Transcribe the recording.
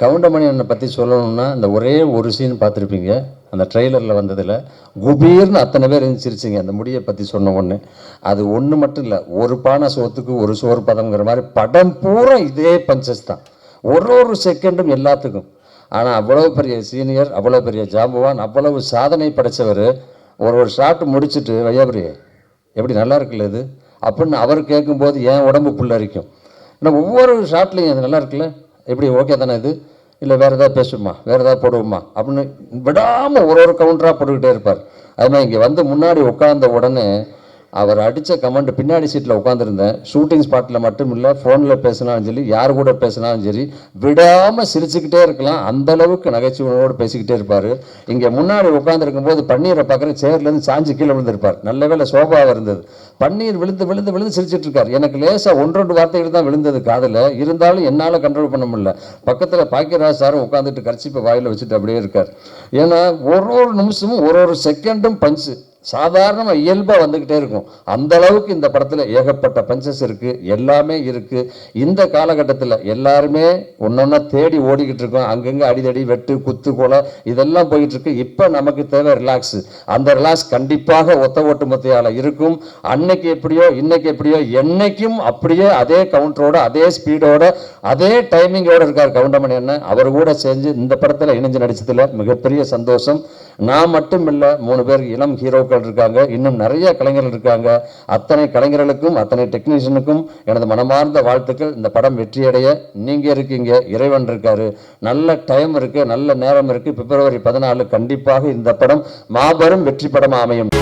கவுண்டமணியனை பற்றி சொல்லணும்னா இந்த ஒரே ஒரு சீன் பார்த்துருப்பீங்க. அந்த ட்ரெய்லரில் வந்ததில் குபீர்னு அத்தனை பேர் இருந்துச்சிருச்சிங்க அந்த முடியை பற்றி சொன்ன ஒன்று அது ஒன்று மட்டும் இல்லை ஒரு பானை சோத்துக்கு ஒரு சோறு பதம்ங்கிற மாதிரி படம் பூரா இதே பஞ்சஸ் தான். ஒரு ஒரு செகண்டும் எல்லாத்துக்கும். ஆனால் அவ்வளோ பெரிய சீனியர் அவ்வளோ பெரிய ஜாம்பவான் அவ்வளவு சாதனை படைச்சவர் ஒரு ஒரு ஷாட் முடிச்சுட்டு வையாபுரி எப்படி நல்லா இருக்குல்ல இது? அப்படின்னு அவர் கேட்கும்போது என் உடம்பு புல்லரிக்கும்? ஏன்னா ஒவ்வொரு ஷாட்லையும் அது நல்லா இருக்குல்ல? எப்படி ஓகே தானே இது? இல்லை வேறு ஏதாவது பேசுமா வேறு ஏதாவது போடுவோமா? அப்படின்னு விடாமல் ஒரு ஒரு கவுண்டராக போட்டுக்கிட்டே இருப்பார். அது மாதிரி இங்கே வந்து முன்னாடி உட்கார்ந்த உடனே அவர் அடித்த கமெண்ட் பின்னாடி சீட்டில் உட்காந்துருந்தேன் ஷூட்டிங் ஸ்பாட்டில் மட்டும் இல்லை ஃபோனில் பேசினாலும் சரி யார் கூட பேசினாலும் சரி விடாமல் சிரிச்சுக்கிட்டே இருக்கலாம். அந்த அளவுக்கு நகைச்சுவையோடு பேசிக்கிட்டே இருப்பார். இங்கே முன்னாடி உட்காந்துருக்கும் போது பன்னீரை பார்க்குற சேர்லேருந்து சாஞ்சி கீழே விழுந்திருப்பார். நல்ல வேளை சோபாவாக இருந்தது. பன்னீர் விழுந்து விழுந்து விழுந்து சிரிச்சிட்டு இருக்கார். எனக்கு லேசாக ஒன்று ரெண்டு வார்த்தைகள் தான் விழுந்தது காதில். இருந்தாலும் என்னால் கண்ட்ரோல் பண்ண முடியல. பக்கத்தில் பாக்கியராஜ் சாரும் உட்காந்துட்டு கர்ச்சிப்பை வாயில் வச்சுட்டு அப்படியே இருக்கார். ஏன்னா ஒரு ஒரு நிமிஷமும் ஒரு ஒரு செகண்டும் பஞ்சு சாதாரணமாக இயல்பாக வந்துக்கிட்டே இருக்கும். அந்த அளவுக்கு இந்த படத்தில் ஏகப்பட்ட பஞ்சஸ் இருக்குது எல்லாமே இருக்குது இந்த காலகட்டத்தில் எல்லாருமே ஒன்றொன்னா தேடி ஓடிக்கிட்டு இருக்கோம். அங்கங்கே அடிதடி வெட்டு குத்து கொலை இதெல்லாம் போயிட்டுருக்கு. இப்போ நமக்கு தேவை ரிலாக்ஸு அந்த ரிலாக்ஸ் கண்டிப்பாக ஒத்த ஓட்டுமொத்தையால் இருக்கும். அன்னைக்கு எப்படியோ இன்னைக்கு எப்படியோ என்னைக்கும் அப்படியே அதே கவுண்டரோட அதே ஸ்பீடோட அதே டைமிங்கோட இருக்கார் கவுண்டமணி அண்ணன். அவர் கூட செஞ்சு இந்த படத்தில் இணைஞ்சு நடித்ததில் மிகப்பெரிய சந்தோஷம். நான் மட்டும் இல்லை மூணு பேர் இளம் ஹீரோக்கள் இருக்காங்க இன்னும் நிறைய கலைஞர்கள் இருக்காங்க. அத்தனை கலைஞர்களுக்கும் அத்தனை டெக்னீஷியனுக்கும் எனது மனமார்ந்த வாழ்த்துக்கள். இந்த படம் வெற்றியடைய நீங்கள் இருக்கீங்க இறைவன் இருக்காரு. நல்ல டைம் இருக்கு நல்ல நேரம் இருக்குது பிப்ரவரி பதினாலு கண்டிப்பாக இந்த படம் மாபெரும் வெற்றி படம் அமையும்.